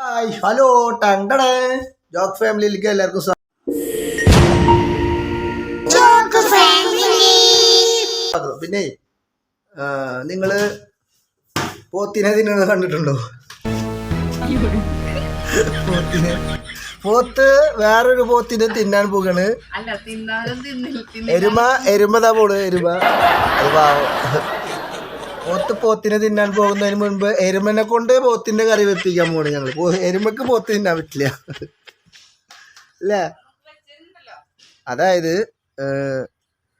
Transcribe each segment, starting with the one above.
Hi hello ടണ്ടടേ. Joke ഫാമിലിയിലേക്ക് എല്ലാവർക്കും സ്വാഗതം. പിന്നെ നിങ്ങൾ പോത്തിനെ തിന്നുന്നത് കണ്ടിട്ടുണ്ടോ? പോത്തിനെ. പോത്ത് വേറൊരു പോത്തിനെ തിന്നാൻ പോകാണ് അല്ല തിന്നാലും തിന്നില്ല എരുമ എരുമതാ പോണ് എരുമ. അത് പാവം. പോത്ത് പോത്തിനെ തിന്നാൻ പോകുന്നതിന് മുൻപ് എരുമനെ കൊണ്ട് പോത്തിന്റെ കറി വെപ്പിക്കാൻ പോണ് ഞങ്ങൾ എരുമക്ക് പോത്ത് തിന്നാൻ പറ്റില്ല. അല്ലേ? അതായത്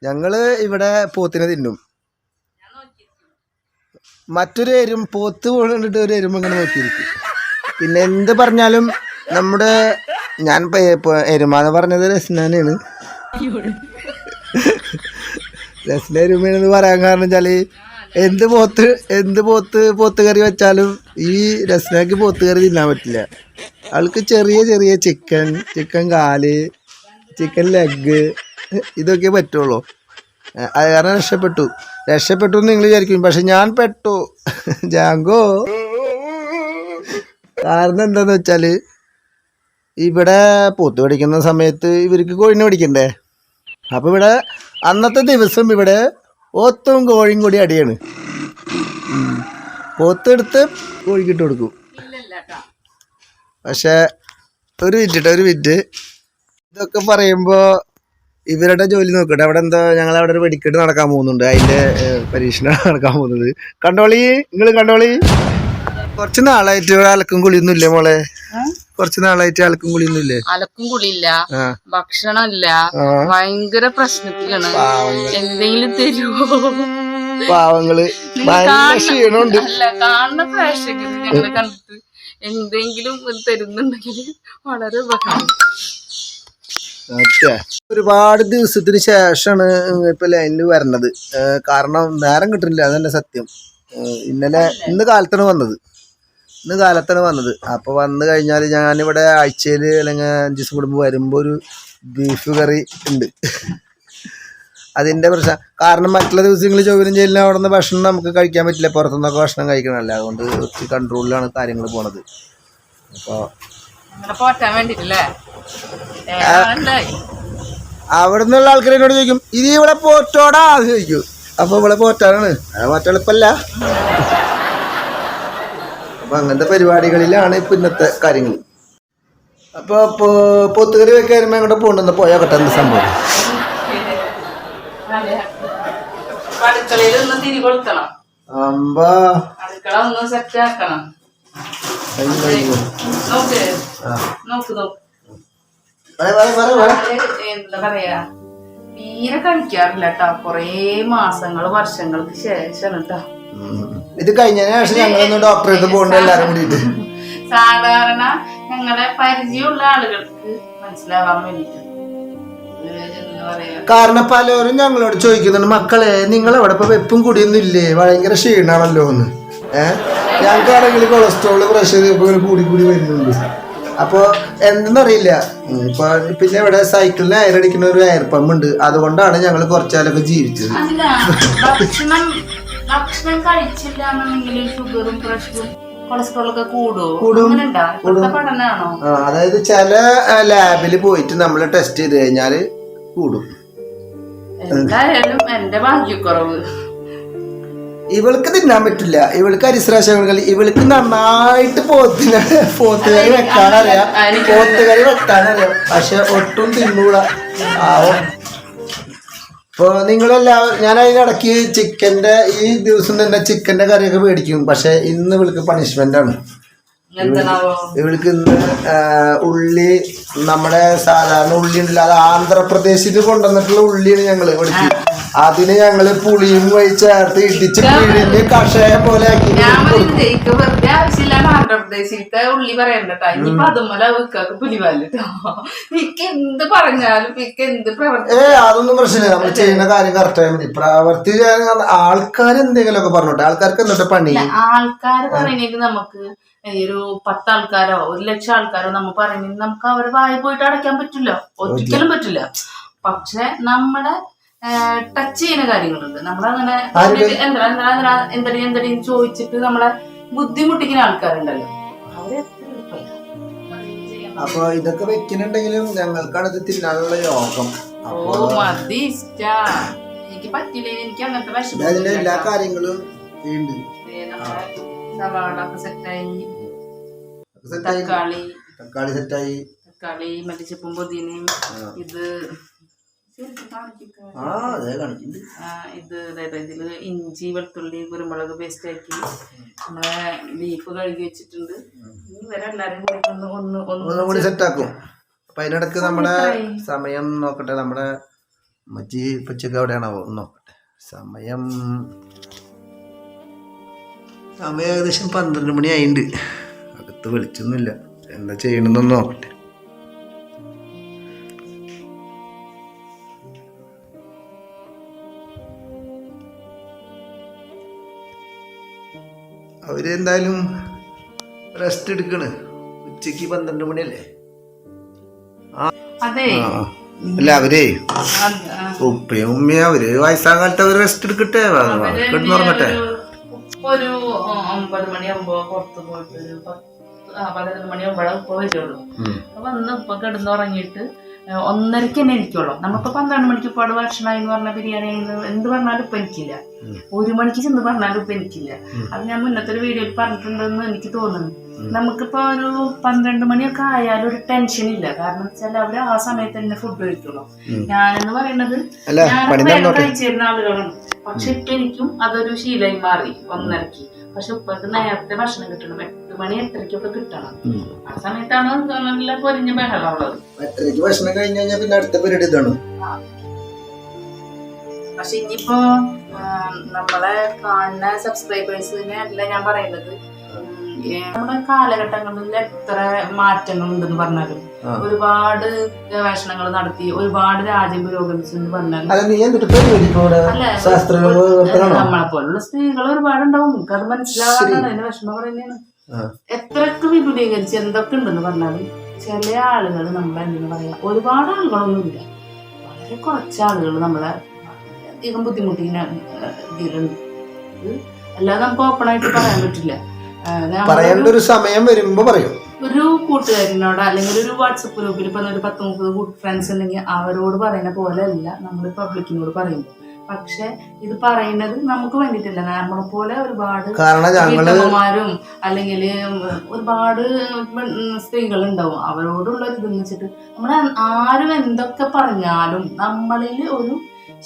ഞങ്ങൾ ഇവിടെ പോത്തിനെ തിന്നും. മറ്റൊരു എരും പോത്ത് കൊണ്ടിട്ട് ഒരു എരുമ ഇങ്ങനെ നോക്കിയിരിക്കും. പിന്നെ എന്ത് പറഞ്ഞാലും നമ്മുടെ ഞാൻ എരുമ എന്ന് പറഞ്ഞത് രസ്നാനാണ് രസ്ന എന്ന് പറയാൻ കാരണം വെച്ചാൽ എന്ത് പോത്ത് എന്ത് പോത്ത് പോത്ത് കറി വെച്ചാലും ഈ രസ്നക്ക് പോത്ത് കറി തിന്നാൻ പറ്റില്ല. ആൾക്ക് ചെറിയ ചെറിയ ചിക്കൻ ചിക്കൻ കാൽ ചിക്കൻ ലെഗ് ഇതൊക്കെ പറ്റുള്ളൂ. അത് കാരണം രക്ഷപ്പെട്ടു. രക്ഷപ്പെട്ടു നിങ്ങൾ വിചാരിക്കും പക്ഷെ ഞാൻ പെട്ടു. ജാങ്കോ. കാരണം എന്താന്ന് വെച്ചാൽ ഇവിടെ പോത്ത് പഠിക്കുന്ന സമയത്ത് ഇവർക്ക് കോഴിനെ പഠിക്കണ്ടേ അപ്പൊ ഇവിടെ അന്നത്തെ ദിവസം ഇവിടെ പോത്തും കോഴിയും കൂടി അടിയാണ്. പോത്തെടുത്ത് കോഴിക്കിട്ട് കൊടുക്കും. പക്ഷെ ഒരു മിനിറ്റ് ഒരു മിനിറ്റ് ഇതൊക്കെ പറയുമ്പോ ഇവരുടെ ജോലി നോക്കട്ടെ. അവിടെ എന്താ ഞങ്ങൾ അവിടെ ഒരു വെടിക്കെട്ട് നടക്കാൻ പോകുന്നുണ്ട്. അതിന്റെ പരീക്ഷണം നടക്കാൻ പോകുന്നത്. കണ്ടോളി? നിങ്ങൾ കണ്ടോളി? കുറച്ച് നാളായിട്ട് അലക്കും കുളിയൊന്നും ഇല്ലേ മോളെ കുറച്ച് നാളായിട്ട് അലക്കും കുളിയൊന്നും ഇല്ലേ അലക്കും കുളിയില്ല. ഭക്ഷണമില്ല. ഭയങ്കര പ്രശ്നത്തിലാണ്. എന്തെങ്കിലും തരുമോ പാവങ്ങൾ. ഭയങ്കര ക്ഷീണമുണ്ട്. കാണുന്ന പ്രേക്ഷകർ ഞങ്ങളെ കണ്ടിട്ട് എന്തെങ്കിലും തരുന്നുണ്ടെങ്കിൽ വളരെ ഉപകാരം. ഒരുപാട് ദിവസത്തിന് ശേഷമാണ് ഇപ്പൊ ലൈനിൽ വരണത്. കാരണം നേരം കിട്ടുന്നില്ല അതന്നെ സത്യം. ഇന്നലെ ഇന്ന് കാലത്താണ് വന്നത്. ഇന്ന് കാലത്താണ് വന്നത്. അപ്പോൾ വന്നു കഴിഞ്ഞാൽ ഞാനിവിടെ ആഴ്ചയിൽ അല്ലെങ്കിൽ അഞ്ച് ദിവസം കൂടുമ്പോൾ വരുമ്പോൾ ഒരു ബീഫ് കറി ഉണ്ട്. അതിന്റെ പ്രശ്നം. കാരണം മറ്റുള്ള ദിവസങ്ങളിൽ ചോദ്യം ചെയ്യുന്ന അവിടെ നിന്ന് ഭക്ഷണം നമുക്ക് കഴിക്കാൻ പറ്റില്ല. പുറത്തുനിന്നൊക്കെ ഭക്ഷണം കഴിക്കണമല്ല അതുകൊണ്ട് ഒത്തിരി കൺട്രോളിലാണ് കാര്യങ്ങൾ പോണത്. അപ്പോൾ അവിടെ നിന്നുള്ള ആൾക്കാർ എന്നോട് ചോദിക്കും ഇത് ഇവിടെ പോറ്റോടാ? ചോദിക്കും. അപ്പൊ ഇവിടെ പോറ്റാനാണ്. മറ്റെളുപ്പല്ല അപ്പൊ അങ്ങനത്തെ പരിപാടികളിലാണ് ഇപ്പൊ ഇന്നത്തെ കാര്യങ്ങൾ അപ്പൊ പൊത്തുകറി പോത്തുകറി വെക്കാരുമ്പോ എങ്ങോട്ട് പോകണ്ടെന്ന് പോയാ കേട്ടോ എന്ത് സംഭവം. അമ്പാ. എന്താ പറയാ? തീരെ കഴിക്കാറില്ല കേട്ടോ. കൊറേ മാസങ്ങൾ വർഷങ്ങൾക്ക് ശേഷമാണ് കേട്ടോ. ഇത് കഴിഞ്ഞതിന് ശേഷം ഞങ്ങളൊന്ന് ഡോക്ടറെ അടുത്ത് പോകണ്ട എല്ലാരും കൂടിയിട്ട്. സാധാരണ ഞങ്ങളെ പരിചയമുള്ള ആളുകൾക്ക് മനസ്സിലാവാൻ വേണ്ടിട്ട്. കാരണം പലരും ഞങ്ങളോട് ചോദിക്കുന്നുണ്ട് മക്കളെ നിങ്ങൾ അവിടെ ഇപ്പൊ വെപ്പും കൂടിയൊന്നും ഇല്ലേ? ഭയങ്കര ക്ഷീണാണല്ലോ എന്ന്. ഏഹ് ഞങ്ങൾക്കാണെങ്കിൽ കൊളസ്ട്രോൾ പ്രഷർ ഇപ്പൊ കൂടി കൂടി വരുന്നുണ്ട്. അപ്പൊ എന്തെന്നറിയില്ല. ഇപ്പൊ പിന്നെ ഇവിടെ സൈക്കിളിന് അയറടിക്കുന്ന ഒരു എയർ പമ്പ് ഉണ്ട്. അതുകൊണ്ടാണ് ഞങ്ങൾ കുറച്ചാലൊക്കെ ജീവിച്ചത്. ഭക്ഷണം കഴിച്ചില്ല എന്നുണ്ടെങ്കിൽ ഷുഗറും പ്രഷറും കൊളസ്ട്രോളൊക്കെ പഠനമാണോ? അതായത് ചില ലാബിൽ പോയിട്ട് നമ്മൾ ടെസ്റ്റ് ചെയ്ത് കഴിഞ്ഞാൽ കൂടും. എന്തായാലും എന്റെ ഭാഗ്യക്കുറവ്. ഇവൾക്ക് തിന്നാൻ പറ്റില്ല. ഇവൾക്ക് അരിശ്രാശങ്ങൾ ഇവൾക്ക് നന്നായിട്ട് പോത്തിന് പോത്തുകറി വെക്കാനറിയാം. പോത്തുകറി വെക്കാനറിയാം. പക്ഷെ ഒട്ടും തിന്നൂടാ ആവോ. ഇപ്പൊ നിങ്ങളെല്ലാവരും ഞാൻ അതിനിടയ്ക്ക് ചിക്കന്റെ ഈ ദിവസം തന്നെ ചിക്കന്റെ കറിയൊക്കെ മേടിക്കും. പക്ഷെ ഇന്ന് ഇവൾക്ക് പണിഷ്മെന്റ് ആണ്. എന്താണാവോ ഇവൾക്ക് ഇന്ന് ഉള്ളി നമ്മുടെ സാധാരണ ഉള്ളി ഉണ്ടല്ലോ അത് ആന്ധ്രാപ്രദേശിൽ കൊണ്ടുവന്നിട്ടുള്ള ഉള്ളിയാണ് ഞങ്ങൾ ഇവിടേക്ക് അതിന് ഞങ്ങൾ പുളിയും പോയി ചേർത്ത് ഇടിച്ച് പിഴിഞ്ഞ് കഷായ പോലെ ആക്കി ഞാൻ പറയുന്നത് എനിക്ക് വെറുതെ ആവശ്യമില്ലാണ്ട് ആന്ധ്രാപ്രദേശിലത്തെ ഉള്ളി പറയണ്ടട്ടോ. ഇനിയിപ്പൊ അതുമല്ല വെക്കാക്ക് പുലിവാലിട്ടോ. എനിക്ക് എന്ത് പറഞ്ഞാലും എനിക്ക് എന്ത് പ്രവർത്തി ഏ അതൊന്നും പ്രശ്നമില്ല. നമ്മൾ ചെയ്യുന്ന കാര്യം കറക്റ്റ് ആയാൽ മതി. പ്രവർത്തി ആൾക്കാർ എന്തെങ്കിലും ഒക്കെ പറഞ്ഞോട്ടെ. ആൾക്കാർക്ക് എന്നിട്ട് പണി? ആൾക്കാർ പറയണെങ്കിൽ നമുക്ക് ഒരു ഒരു പത്താൾക്കാരോ ഒരു ലക്ഷം ആൾക്കാരോ നമ്മൾ പറയുന്നത് നമുക്ക് അവരെ വായി പോയിട്ട് അടയ്ക്കാൻ പറ്റില്ല. ഒരിക്കലും. പറ്റില്ല. പക്ഷെ നമ്മുടെ ടച്ച് ചെയ്യുന്ന കാര്യങ്ങളുണ്ട്. നമ്മളങ്ങനെ? എന്താ എന്താ എന്താ എന്തടി എന്തടി ചോദിച്ചിട്ട് നമ്മളെ ബുദ്ധിമുട്ടിക്കുന്ന ആൾക്കാരുണ്ടല്ലോ. അപ്പൊ ഇതൊക്കെ വെക്കുന്നുണ്ടെങ്കിലും ഞങ്ങൾക്കാണ് ഇത് തിന്നാനുള്ള യോഗം. എനിക്ക് പറ്റില്ല എനിക്ക് അങ്ങനത്തെ അതിന്റെ എല്ലാ കാര്യങ്ങളും ഉണ്ട്. സെറ്റായി. സെറ്റായി. തക്കാളി. തക്കാളി സെറ്റായി. തക്കാളി മറ്റേ ചെപ്പും പുതിനയും ഇത് ഇത് അതായത് ഇതിൽ ഇഞ്ചി വെളുത്തുള്ളി കുരുമുളക് പേസ്റ്റ് ആക്കി നമ്മളെ ബീഫ് കഴുകി വെച്ചിട്ടുണ്ട്. ഇവരെ എല്ലാരും കൂടി ഒന്ന് ഒന്ന് ഒന്നും കൂടി സെറ്റാക്കും അപ്പൊ അതിനിടക്ക് നമ്മുടെ സമയം നോക്കട്ടെ. നമ്മുടെ മച്ചി പച്ചക്ക് എവിടെയാണാവോ നോക്കട്ടെ. സമയം സമയം ഏകദേശം പന്ത്രണ്ട് മണി ആയിണ്ട് അകത്ത് വെളിച്ചൊന്നുമില്ല. എന്താ ചെയ്യണമെന്നൊന്ന് നോക്കട്ടെ. അവർ എന്തായാലും റെസ്റ്റ് എടുക്കണ്. ഉച്ചയ്ക്ക് പന്ത്രണ്ട് മണിയല്ലേ? അല്ല അവരേ. ഉപ്പയും ഉമ്മയും അവർ വയസ്സാ കാലത്ത് അവർ റെസ്റ്റ് എടുക്കട്ടെ? കിടന്നുറങ്ങട്ടെ ഒരു- ഒമ്പത് മണിയാകുമ്പോ പുറത്ത് പോയിട്ട് ഒരു പത്ത് പതിനൊന്ന് മണിയാകുമ്പോഴേ ഉപ്പ വരുള്ളൂ. അപ്പൊ വന്ന് ഉപ്പ കിടന്നുറങ്ങിയിട്ട് ഒന്നരക്ക് തന്നെ ഇരിക്കുള്ളൂ. നമ്മളിപ്പോ പന്ത്രണ്ട് മണിക്ക് പാട് ഭക്ഷണമായി എന്ന് പറഞ്ഞ ബിരിയാണി എന്ത് പറഞ്ഞാലും ഇപ്പൊ എനിക്കില്ല. ഒരു മണിക്ക് ചെന്ന് പറഞ്ഞാലും ഇപ്പൊ എനിക്കില്ല. അത് ഞാൻ മുന്നത്തെ ഒരു വീഡിയോയിൽ പറഞ്ഞിട്ടുണ്ടെന്ന് എനിക്ക് തോന്നുന്നു. നമുക്കിപ്പോൾ നമുക്കിപ്പോ ഒരു പന്ത്രണ്ട് മണിയൊക്കെ ആയാലും ഒരു ടെൻഷൻ ഇല്ല. കാരണം വെച്ചാൽ അവർ ആ സമയത്ത് തന്നെ ഫുഡ് കഴിക്കുള്ളൂ. ഞാനെന്ന് പറയുന്നത് ഞാൻ കഴിച്ചിരുന്ന ആളുകളാണ്. പക്ഷെ ഇപ്പൊ എനിക്കും അതൊരു ശീലമായി മാറി ഒന്നരക്ക് പക്ഷെ ഉപ്പക്ക് നേരത്തെ ഭക്ഷണം കിട്ടണം. എട്ട് മണി എട്ടരയ്ക്കൊക്കെ കിട്ടണം. ആ സമയത്താണ് നല്ല പൊരിഞ്ഞ ബഹളമുള്ളത്. എട്ടരയ്ക്ക് ഭക്ഷണം കഴിഞ്ഞ് കഴിഞ്ഞാൽ പിന്നെ അടുത്ത പരിപാടി ഇതാണ്. പക്ഷെ ഇനിയിപ്പോ നമ്മളെ കാണുന്ന സബ്സ്ക്രൈബേഴ്സിനെ അല്ല ഞാൻ പറയുന്നത് നമ്മുടെ കാലഘട്ടങ്ങളിൽ എത്ര മാറ്റങ്ങൾ ഉണ്ടെന്ന് പറഞ്ഞാലും ഒരുപാട് ഗവേഷണങ്ങൾ നടത്തി ഒരുപാട് രാജ്യം പുരോഗമിച്ചു എന്ന് പറഞ്ഞാലും നമ്മളെ പോലുള്ള സ്ത്രീകൾ ഒരുപാടുണ്ടാവും നമുക്ക് അത് മനസ്സിലാവാതാണ് അതിന്റെ വിഷമം പറയുന്നതാണ്. എത്രക്ക് വിപുലീകരിച്ച് എന്തൊക്കെ ഉണ്ടെന്ന് പറഞ്ഞാലും ചില ആളുകൾ നമ്മളെ എന്തെന്ന് പറയാ ഒരുപാട് ആളുകളൊന്നുമില്ല. വളരെ കുറച്ച് ആളുകൾ നമ്മളെ അധികം ബുദ്ധിമുട്ടിങ്ങനെ ഇതിലുണ്ട്. അല്ലാതെ നമുക്ക് ഓപ്പൺ ആയിട്ട് പറയാൻ പറ്റില്ല. പറയേണ്ട ഒരു സമയം വരുമ്പോ പറയും. ഒരു കൂട്ടുകാരനോട് അല്ലെങ്കിൽ ഒരു വാട്സപ്പ് ഗ്രൂപ്പിൽ ഇപ്പൊ ഒരു പത്ത് മുപ്പത് ഫ്രണ്ട്സ് ഉണ്ടെങ്കിൽ അവരോട് പറയുന്ന പോലെ അല്ല നമ്മൾ പബ്ലിക്കിനോട് പറയും പക്ഷെ ഇത് പറയുന്നത് നമുക്ക് വേണ്ടിട്ടില്ല നമ്മളെ പോലെ ഒരുപാട് വീട്ടമ്മമാരും അല്ലെങ്കിൽ ഒരുപാട് സ്ത്രീകൾ ഉണ്ടാവും അവരോടുള്ള ഒരു ഇതെന്ന് വെച്ചിട്ട് നമ്മൾ ആരും എന്തൊക്കെ പറഞ്ഞാലും നമ്മളിൽ ഒരു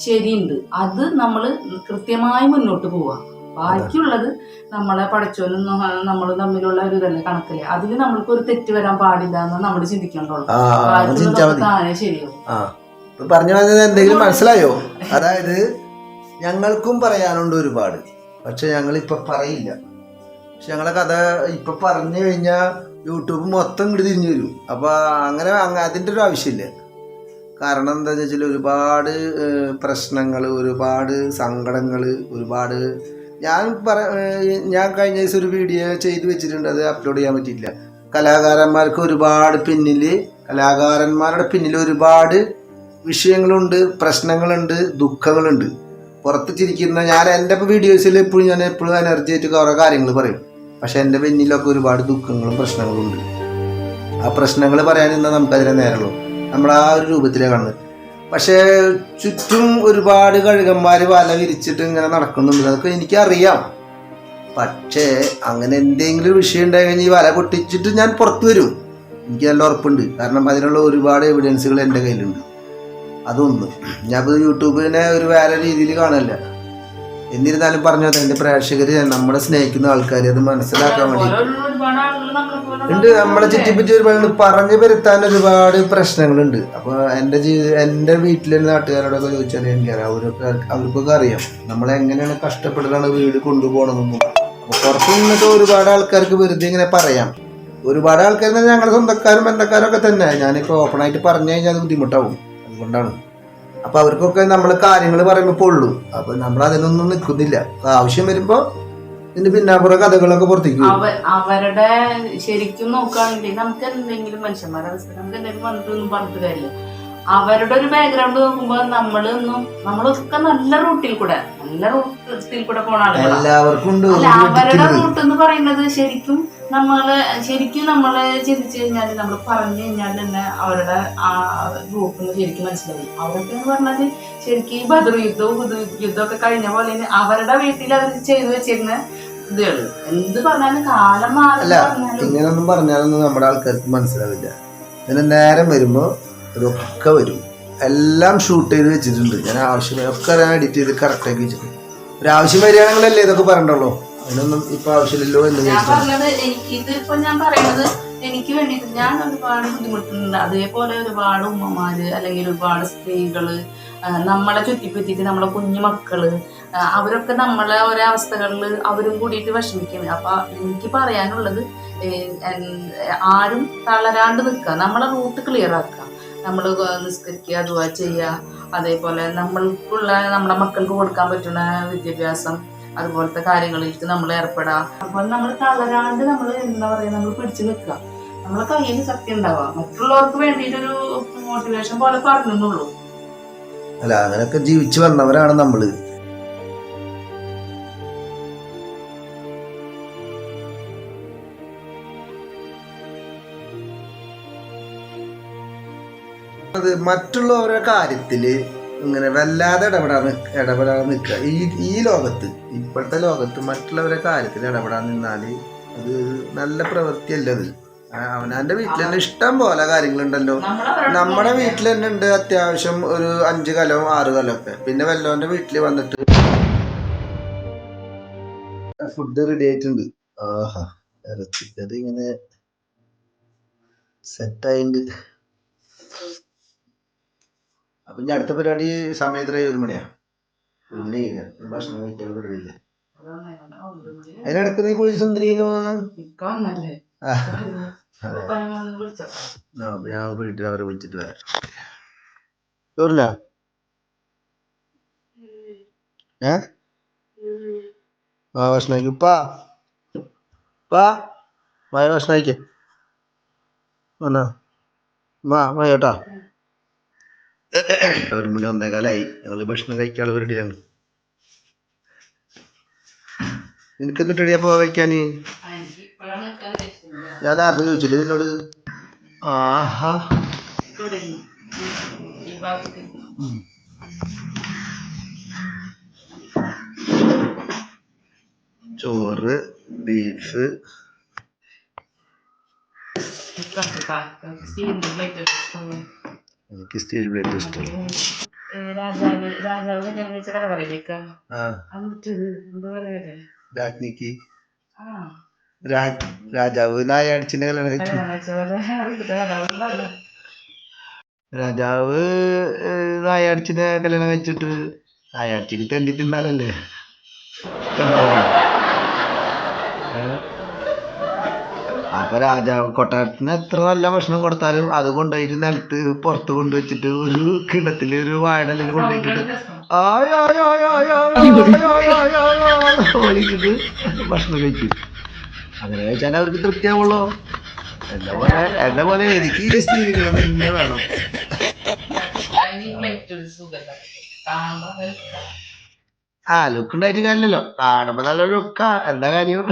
ശരിയുണ്ട്. അത് നമ്മൾ കൃത്യമായി മുന്നോട്ട് പോവുക ബാക്കിയുള്ളത് നമ്മളെ പഠിച്ചോനും നമ്മൾ തമ്മിലുള്ള ഒരു ഇതല്ലേ കണക്കിൽ അതിൽ നമ്മൾക്ക് ഒരു തെറ്റ് വരാൻ പാടില്ല എന്ന് നമ്മൾ ചിന്തിക്കേണ്ടുള്ളൂ താനെ ശരിയാവും. പറഞ്ഞു വന്നത് എന്തെങ്കിലും മനസ്സിലായോ? അതായത് ഞങ്ങൾക്കും പറയാനുണ്ട് ഒരുപാട്. പക്ഷെ ഞങ്ങൾ ഇപ്പൊ പറയില്ല. പക്ഷെ ഞങ്ങളെ കഥ ഇപ്പൊ പറഞ്ഞു കഴിഞ്ഞാൽ യൂട്യൂബ് മൊത്തം ഇങ്ങോട്ട് തിരിഞ്ഞു വരും. അപ്പൊ അങ്ങനെ അതിന്റെ ഒരു ആവശ്യമില്ല. കാരണം എന്താ വെച്ചാൽ ഒരുപാട് പ്രശ്നങ്ങൾ ഒരുപാട് സങ്കടങ്ങൾ ഒരുപാട് ഞാൻ പറ ഞാൻ കഴിഞ്ഞ ദിവസം ഒരു വീഡിയോ ചെയ്ത് വെച്ചിട്ടുണ്ട് അത് അപ്ലോഡ് ചെയ്യാൻ പറ്റിയില്ല കലാകാരന്മാർക്ക് ഒരുപാട് പിന്നിൽ കലാകാരന്മാരുടെ പിന്നിൽ ഒരുപാട് വിഷയങ്ങളുണ്ട് പ്രശ്നങ്ങളുണ്ട് ദുഃഖങ്ങളുണ്ട്. പുറത്ത് ചിരിക്കുന്ന ഞാൻ എന്റെ ഇപ്പോൾ വീഡിയോസിൽ എപ്പോഴും ഞാൻ എപ്പോഴും എനർജി ആയിട്ട് കുറേ കാര്യങ്ങൾ പറയും. പക്ഷെ എന്റെ പിന്നിലൊക്കെ ഒരുപാട് ദുഃഖങ്ങളും പ്രശ്നങ്ങളും ഉണ്ട്. ആ പ്രശ്നങ്ങൾ പറയാൻ നമുക്കതിനെ നേരമുള്ളൂ നമ്മൾ ആ ഒരു രൂപത്തിലേ കാണുന്നത്. പക്ഷേ ചുറ്റും ഒരുപാട് കഴുകന്മാർ വല വിരിച്ചിട്ട് ഇങ്ങനെ നടക്കുന്നുണ്ട്. അതൊക്കെ എനിക്കറിയാം. പക്ഷേ അങ്ങനെ എന്തെങ്കിലും ഒരു വിഷയം ഉണ്ടായി കഴിഞ്ഞാൽ ഈ വല പൊട്ടിച്ചിട്ട് ഞാൻ പുറത്തു വരും. എനിക്ക് നല്ല ഉറപ്പുണ്ട്. കാരണം അതിനുള്ള ഒരുപാട് എവിഡൻസുകൾ എന്റെ കയ്യിലുണ്ട്. അതൊന്ന്. ഞാനിപ്പോൾ യൂട്യൂബിനെ ഒരു വേറെ രീതിയിൽ കാണല്ല എന്നിരുന്നാലും പറഞ്ഞു എന്റെ പ്രേക്ഷകർ നമ്മളെ സ്നേഹിക്കുന്ന ആൾക്കാർ അത് മനസ്സിലാക്കാൻ വേണ്ടി. ഉണ്ട് നമ്മളെ ചുറ്റിപ്പറ്റി ഒരുപാട് പറഞ്ഞു വരുത്താൻ ഒരുപാട് പ്രശ്നങ്ങളുണ്ട്. അപ്പൊ എന്റെ ജീവിത എന്റെ വീട്ടിലെ നാട്ടുകാരോടൊക്കെ ചോദിച്ചാൽ എനിക്കറിയാം അവരൊക്കെ അവർക്കൊക്കെ അറിയാം നമ്മളെ എങ്ങനെയാണ് കഷ്ടപ്പെട്ടിട്ടാണ് വീട് കൊണ്ടുപോകണമെന്നും അപ്പോൾ പുറത്തു നിന്നൊക്കെ ഒരുപാട് ആൾക്കാർക്ക് വെറുതെ ഇങ്ങനെ പറയാം. ഒരുപാട് ആൾക്കാർ ഞങ്ങളുടെ സ്വന്തക്കാരും ബന്ധക്കാരും ഒക്കെ തന്നെ. ഞാനിപ്പോ ഓപ്പണായിട്ട് പറഞ്ഞു കഴിഞ്ഞാൽ അത് ബുദ്ധിമുട്ടാവും. അതുകൊണ്ടാണ്. അപ്പൊ അവർക്കൊക്കെ നമ്മൾ കാര്യങ്ങൾ പറയുമ്പോൾ പൊള്ളു. അപ്പൊ നമ്മൾ അതിനൊന്നും നിൽക്കുന്നില്ല ആവശ്യം വരുമ്പോ ഇതിന്റെ പിന്നാമ്പുറ കഥകളൊക്കെ പുറത്തേക്ക് വരും. അവരുടെ ശരിക്കും നോക്കുകയാണെങ്കിൽ നമുക്ക് എന്തെങ്കിലും മനുഷ്യന്മാരെ നമുക്ക് എന്തെങ്കിലും പറഞ്ഞിട്ടൊന്നും പറഞ്ഞിട്ട് കാര്യമില്ല. അവരുടെ ഒരു ബാക്ക്ഗ്രൗണ്ട് നോക്കുമ്പോൾ നമ്മളൊന്നും നമ്മളൊക്കെ നല്ല റൂട്ടിൽ കൂടെ നല്ല റൂട്ടിൽ കൂടെ പോണ ആളുകളാണ് അവരുടെ റൂട്ട് എന്ന് പറയുന്നത് ശരിക്കും നമ്മൾ ശരിക്കും നമ്മൾ ചിന്തിച്ചു കഴിഞ്ഞാൽ നമ്മൾ പറഞ്ഞു കഴിഞ്ഞാൽ തന്നെ അവരുടെ ആ ഗ്രൂപ്പിന് ശരിക്കും മനസ്സിലാവും അവരൊക്കെ എന്ന് പറഞ്ഞാൽ ശരിക്കും ഈ ബദർ യുദ്ധവും ഹുദ് യുദ്ധമൊക്കെ കഴിഞ്ഞ പോലെ അവരുടെ വീട്ടിൽ അവർ ചെയ്തു വെച്ചിരുന്ന ഇതുകൾ. എന്ത് പറഞ്ഞാലും കാലം മാറി അല്ല പറഞ്ഞാലും ഇങ്ങനൊന്നും പറഞ്ഞാലൊന്നും നമ്മുടെ ആൾക്കാർക്ക് മനസ്സിലാവില്ല. ഇതിന് നേരം വരുമ്പോൾ ഇതൊക്കെ വരും. എല്ലാം ഷൂട്ട് ചെയ്ത് വെച്ചിട്ടുണ്ട്. ഞാൻ ആവശ്യമായ ഒക്കെ ഞാൻ എഡിറ്റ് ചെയ്ത് കറക്റ്റ് ആക്കി വെച്ചിട്ടുണ്ട്. ഒരു ആവശ്യം വരികയാണെങ്കിലല്ലേ ഇതൊക്കെ പറയണ്ടുള്ളൂ അതിനൊന്നും ഇപ്പൊ ആവശ്യമില്ലല്ലോ എന്ന് ഞാൻ പറഞ്ഞത് എനിക്ക് ഇതിപ്പോ ഞാൻ പറയുന്നത് എനിക്ക് വേണ്ടിയിട്ട് ഞാൻ ഒരുപാട് ബുദ്ധിമുട്ടുണ്ട്. അതേപോലെ ഒരുപാട് ഉമ്മമാര് അല്ലെങ്കിൽ ഒരുപാട് സ്ത്രീകൾ നമ്മളെ ചുറ്റിപ്പറ്റിയിട്ട് നമ്മളെ കുഞ്ഞു മക്കൾ അവരൊക്കെ നമ്മളെ ഓരോ അവസ്ഥകളിൽ അവരും കൂടിയിട്ട് വിഷമിക്കുന്നത് അപ്പൊ എനിക്ക് പറയാനുള്ളത് ആരും തളരാണ്ട് നിൽക്കുക. നമ്മളെ റൂട്ട് ക്ലിയർ ആക്കുക. നമ്മൾ നിസ്കരിക്കുക അതുവാ ചെയ്യുക. അതേപോലെ നമ്മൾക്കുള്ള നമ്മുടെ മക്കൾക്ക് കൊടുക്കാൻ പറ്റുന്ന വിദ്യാഭ്യാസം അതുപോലത്തെ കാര്യങ്ങളിലേക്ക് നമ്മൾ ഏർപ്പെടാം. അപ്പോൾ നമ്മൾ തളരാണ്ട് നമ്മൾ എന്താ പറയാ നമ്മൾ പിടിച്ചു നിൽക്കുക നമ്മളെ കയ്യിൽ സത്യം ഉണ്ടാവുക മറ്റുള്ളവർക്ക് വേണ്ടിയിട്ടൊരു മോട്ടിവേഷൻ പോലെ പറഞ്ഞെന്നുള്ളൂ. അല്ല അങ്ങനെയൊക്കെ ജീവിച്ചു വന്നവരാണ് നമ്മൾ. മറ്റുള്ളവരുടെ കാര്യത്തിൽ ഇങ്ങനെ വല്ലാതെ ഇടപെടാൻ ഇടപെടാൻ നിൽക്കുക ഈ ഈ ലോകത്ത് ഇപ്പോഴത്തെ ലോകത്ത് മറ്റുള്ളവരെ കാര്യത്തിൽ ഇടപെടാൻ നിന്നാൽ അത് നല്ല പ്രവൃത്തിയല്ല അത്? അവനാന്റെ വീട്ടിൽ തന്നെ ഇഷ്ടം പോലെ കാര്യങ്ങളുണ്ടല്ലോ. നമ്മുടെ വീട്ടിൽ തന്നെ ഉണ്ട് അത്യാവശ്യം ഒരു അഞ്ച് കലവും ആറ് കലമൊക്കെ പിന്നെ വല്ലവന്റെ വീട്ടിൽ വന്നിട്ട് ഫുഡ് റെഡി ആയിട്ടുണ്ട്. ആഹാ ഇറച്ചിക്കറി ഇങ്ങനെ സെറ്റായിണ്ട് അപ്പൊ ഇനി അടുത്ത പരിപാടി സമയത്ര ഒരു മണിയാ. ഉള്ളി ഭക്ഷണം കഴിക്കാൻ പരിപാടിയില്ല അതിനിടക്ക് നീ വിളിച്ചോ. ഞാൻ വീട്ടിൽ അവരെ വിളിച്ചിട്ട് വരാം. ചോറില്ല ഏ? ആ ഭക്ഷണം കഴിക്കും. ഉപ്പാ? ഉപ്പാ? മായ ഭക്ഷണം കഴിക്കേ. വാ ചേട്ടാ ഒരു മണി ഒന്നേകാലായി ഞങ്ങൾ ഭക്ഷണം കഴിക്കാൻ റെഡിയാണ് നിനക്ക് എന്നിട്ട് റെഡിയാ പോവാ കഴിക്കാൻ ഞാൻ ആർക്കും ചോദിച്ചില്ല? നിന്നോട് ആഹാ. ചോറ് ബീഫ്. Thank you. എനിക്ക് സ്റ്റേജ് പ്ലേ ഇഷ്ടമാണ് രാജാവ് രാജാവ് കല്യാണിച്ച രാജ്ഞിക്ക്. രാജാവ് നായാണിച്ചിന്റെ കല്യാണം കഴിച്ചു. രാജാവ് നായാടിച്ചിനെ കല്യാണം കഴിച്ചിട്ട് നായാടിച്ചിട്ട് തെണ്ടി തിന്നാലല്ലേ അപ്പൊ രാജാവ് കൊട്ടാരത്തിന് എത്ര നല്ല ഭക്ഷണം കൊടുത്താലും അത് കൊണ്ടുപോയിട്ട് നിലത്ത് പുറത്ത് കൊണ്ടുവച്ചിട്ട് ഒരു കിണത്തിൽ ഒരു വാഴലിൽ കൊണ്ടുപോയിട്ട് ഓടിച്ചിട്ട് ഭക്ഷണം കഴിക്കും അങ്ങനെ കഴിച്ചാൽ അവർക്ക് തൃപ്തിയാവുള്ളോ എന്റെ പോലെ എന്റെ പോലെ എനിക്ക് ജീവിക്കണം വേണം ആ ലുക്ക് ഉണ്ടായിട്ട് കാര്യമില്ലല്ലോ കാണുമ്പോ നല്ലൊരു ലുക്കാ എന്താ കാര്യം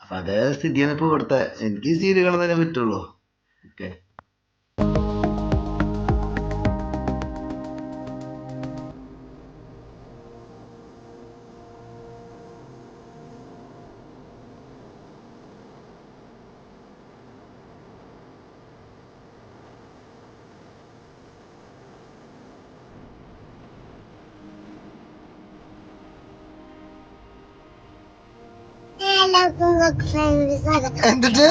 അപ്പൊ അതേ സ്ഥിതിയാണ് ഇപ്പൊ ഇവിടുത്തെ. എനിക്ക് സീരിയൽ കാണാൻ തന്നെ പറ്റുള്ളൂ. ഓക്കെ. എന്നിട്ട്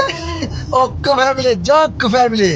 ഒക്കെ ഫാമിലി ജോക്ക് ഫാമിലി